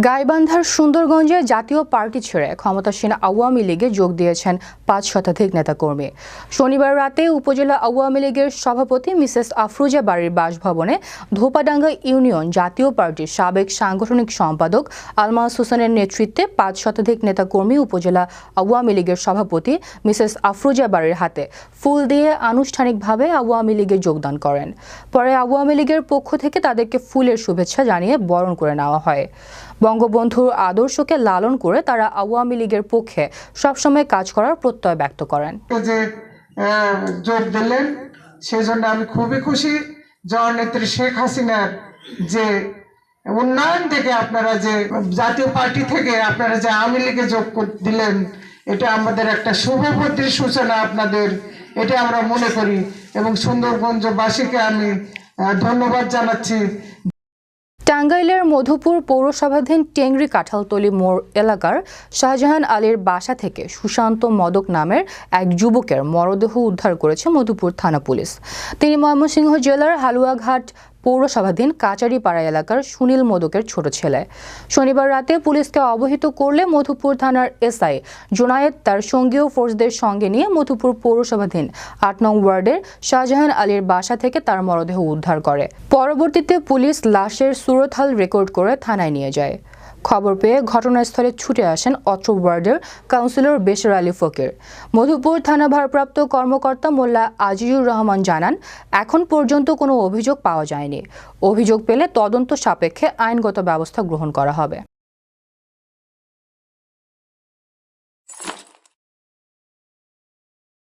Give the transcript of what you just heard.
গাইবান্ধার সুন্দরগঞ্জে জাতীয় পার্টি ছেড়ে ক্ষমতাসীন আওয়ামী লীগে যোগ দিয়েছেন পাঁচ শতাধিক নেতাকর্মী। শনিবার রাতে উপজেলা আওয়ামী লীগের সভাপতি মিসেস আফরুজা বাড়ির বাসভবনে ধোপাডাঙ্গা ইউনিয়ন জাতীয় পার্টির সাবেক সাংগঠনিক সম্পাদক আলমাস হোসেনের নেতৃত্বে পাঁচ শতাধিক নেতাকর্মী উপজেলা আওয়ামী লীগের সভাপতি মিসেস আফরুজা বাড়ির হাতে ফুল দিয়ে আনুষ্ঠানিকভাবে আওয়ামী লীগে যোগদান করেন। পরে আওয়ামী লীগের পক্ষ থেকে তাদেরকে ফুলের শুভেচ্ছা জানিয়ে বরণ করে নেওয়া হয়। বঙ্গবন্ধুর আদর্শকে লালন করে তারা আওয়ামী লীগের পক্ষে সবসময় কাজ করার প্রত্যয় ব্যক্ত করেন। যে যোগ দিলেন, সেই জন্য আমি খুবই খুশি। জননেত্রী শেখ হাসিনার যে উন্নয়ন থেকে আপনারা যে জাতীয় পার্টি থেকে আপনারা যে আওয়ামী লীগে যোগ দিলেন, এটা আমাদের একটা শুভপত্রীর সূচনা আপনাদের, এটা আমরা মনে করি। এবং সুন্দরগঞ্জবাসীকে আমি ধন্যবাদ জানাচ্ছি। টাঙ্গাইলের মধুপুর পৌরসভাধীন টেংরি কাঁঠালতলি মোড় এলাকার শাহজাহান আলীর বাসা থেকে সুশান্ত মদক নামের এক যুবকের মরদেহ উদ্ধার করেছে মধুপুর থানা পুলিশ। তিনি ময়মনসিংহ জেলার হালুয়াঘাট পৌরসভাধীন কাচারিপাড়া এলাকার সুনীল মোদকের ছোট ছেলে। শনিবার রাতে পুলিশকে অবহিত করলে মধুপুর থানার এসআই জোনায়েদ তার সঙ্গীয় ফোর্সদের সঙ্গে নিয়ে মধুপুর পৌরসভাধীন আট নং ওয়ার্ডের শাহজাহান আলীর বাসা থেকে তার মরদেহ উদ্ধার করে। পরবর্তীতে পুলিশ লাশের সুরতহাল রেকর্ড করে থানায় নিয়ে যায়। খবর পেয়ে ঘটনাস্থলে ছুটে আসেন অত্র ওয়ার্ডের কাউন্সিলর বেশর আলী ফকির। মধুপুর থানা ভারপ্রাপ্ত কর্মকর্তা মোল্লা আজিজুর রহমান জানান, এখন পর্যন্ত কোনো অভিযোগ পাওয়া যায়নি। অভিযোগ পেলে তদন্ত সাপেক্ষে আইনগত ব্যবস্থা গ্রহণ করা হবে।